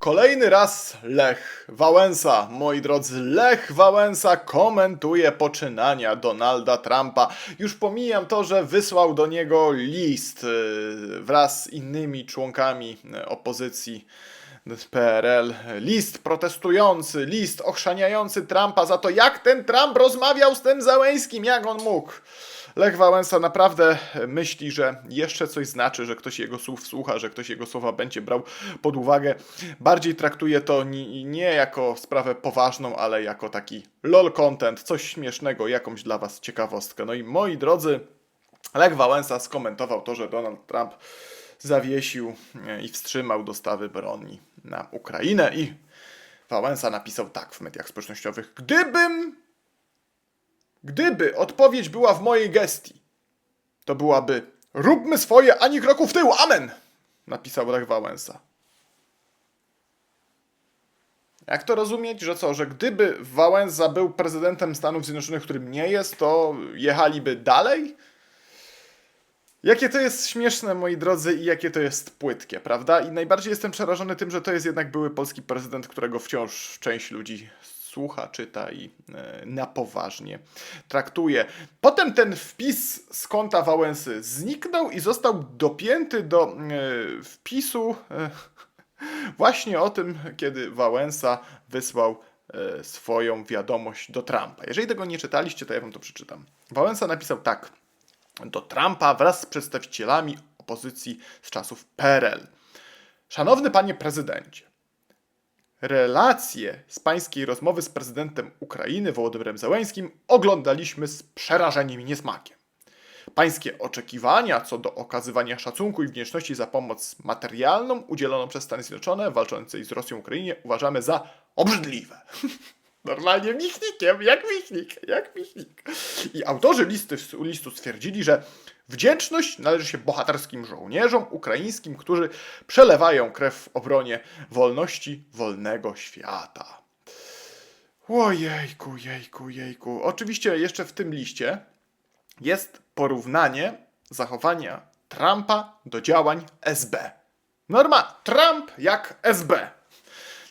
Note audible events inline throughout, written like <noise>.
Kolejny raz Lech Wałęsa. Moi drodzy, Lech Wałęsa komentuje poczynania Donalda Trumpa. Już pomijam to, że wysłał do niego list yy, wraz z innymi członkami yy, opozycji PRL. List protestujący, list ochrzaniający Trumpa za to, jak ten Trump rozmawiał z tym Załęskim, jak on mógł. Lech Wałęsa naprawdę myśli, że jeszcze coś znaczy, że ktoś jego słów słucha, że ktoś jego słowa będzie brał pod uwagę. Bardziej traktuje to ni- nie jako sprawę poważną, ale jako taki lol content, coś śmiesznego, jakąś dla was ciekawostkę. No i moi drodzy, Lech Wałęsa skomentował to, że Donald Trump zawiesił e, i wstrzymał dostawy broni na Ukrainę i Wałęsa napisał tak w mediach społecznościowych: Gdybym Gdyby odpowiedź była w mojej gestii, to byłaby róbmy swoje, ani kroku w tył, amen! Napisał Lech Wałęsa. Jak to rozumieć, że co, że gdyby Wałęsa był prezydentem Stanów Zjednoczonych, którym nie jest, to jechaliby dalej? Jakie to jest śmieszne, moi drodzy, i jakie to jest płytkie, prawda? I najbardziej jestem przerażony tym, że to jest jednak były polski prezydent, którego wciąż część ludzi słucha, czyta i e, na poważnie traktuje. Potem ten wpis z konta Wałęsy zniknął i został dopięty do e, wpisu e, właśnie o tym, kiedy Wałęsa wysłał swoją wiadomość do Trumpa. Jeżeli tego nie czytaliście, to ja wam to przeczytam. Wałęsa napisał tak do Trumpa wraz z przedstawicielami opozycji z czasów PRL. Szanowny panie prezydencie, relacje z pańskiej rozmowy z prezydentem Ukrainy Wołodymyrem Zełęskim oglądaliśmy z przerażeniem i niesmakiem. Pańskie oczekiwania co do okazywania szacunku i wdzięczności za pomoc materialną udzieloną przez Stany Zjednoczone walczącej z Rosją Ukrainie uważamy za obrzydliwe. <laughs> Normalnie michnikiem, jak michnik, jak michnik. I autorzy listy, listu stwierdzili, że wdzięczność należy się bohaterskim żołnierzom ukraińskim, którzy przelewają krew w obronie wolności wolnego świata. Ojejku, jejku, jejku. Oczywiście jeszcze w tym liście jest porównanie zachowania Trumpa do działań SB. Norma, Trump jak SB.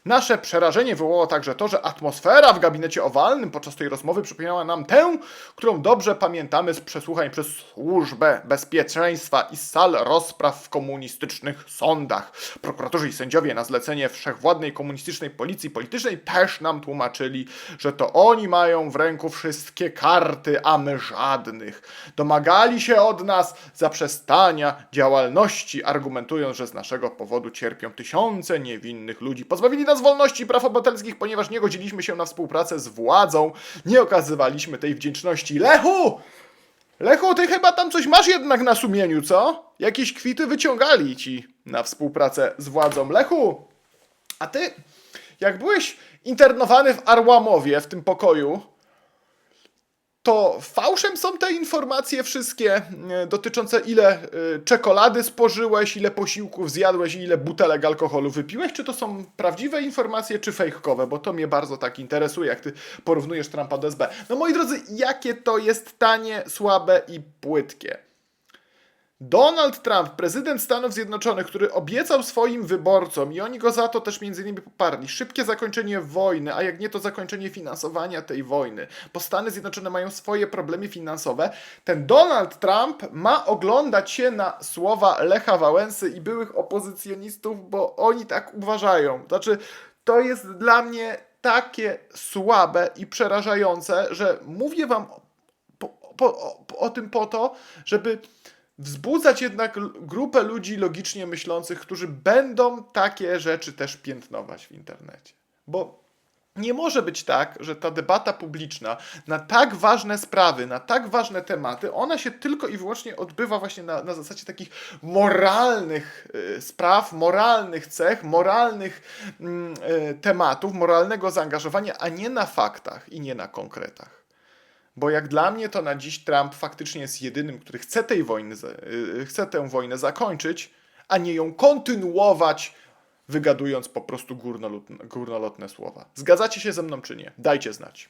Nasze przerażenie wywołało także to, że atmosfera w gabinecie owalnym podczas tej rozmowy przypomniała nam tę, którą dobrze pamiętamy z przesłuchań przez Służbę Bezpieczeństwa i sal rozpraw w komunistycznych sądach. Prokuratorzy i sędziowie na zlecenie wszechwładnej komunistycznej policji politycznej też nam tłumaczyli, że to oni mają w ręku wszystkie karty, a my żadnych. Domagali się od nas zaprzestania działalności, argumentując, że z naszego powodu cierpią tysiące niewinnych ludzi. Pozbawili nas wolności i praw obywatelskich, ponieważ nie godziliśmy się na współpracę z władzą, nie okazywaliśmy tej wdzięczności. Lechu! Lechu, ty chyba tam coś masz jednak na sumieniu, co? Jakieś kwity wyciągali ci na współpracę z władzą. Lechu, a ty, jak byłeś internowany w Arłamowie, w tym pokoju, to fałszem są te informacje wszystkie e, dotyczące ile e, czekolady spożyłeś, ile posiłków zjadłeś i ile butelek alkoholu wypiłeś? Czy to są prawdziwe informacje, czy fejkowe? Bo to mnie bardzo tak interesuje, jak ty porównujesz Trumpa do SB. No moi drodzy, jakie to jest tanie, słabe i płytkie. Donald Trump, prezydent Stanów Zjednoczonych, który obiecał swoim wyborcom i oni go za to też między innymi poparli, szybkie zakończenie wojny, a jak nie to zakończenie finansowania tej wojny, bo Stany Zjednoczone mają swoje problemy finansowe, ten Donald Trump ma oglądać się na słowa Lecha Wałęsy i byłych opozycjonistów, bo oni tak uważają. Znaczy, to jest dla mnie takie słabe i przerażające, że mówię wam po, po, o, o tym po to, żeby wzbudzać jednak grupę ludzi logicznie myślących, którzy będą takie rzeczy też piętnować w internecie. Bo nie może być tak, że ta debata publiczna na tak ważne sprawy, na tak ważne tematy, ona się tylko i wyłącznie odbywa właśnie na, na zasadzie takich moralnych y, spraw, moralnych cech, moralnych mm, y, tematów, moralnego zaangażowania, a nie na faktach i nie na konkretach. Bo jak dla mnie to na dziś Trump faktycznie jest jedynym, który chce tej wojny, y, chce tę wojnę zakończyć, a nie ją kontynuować, wygadując po prostu górnolotne słowa. Zgadzacie się ze mną czy nie? Dajcie znać.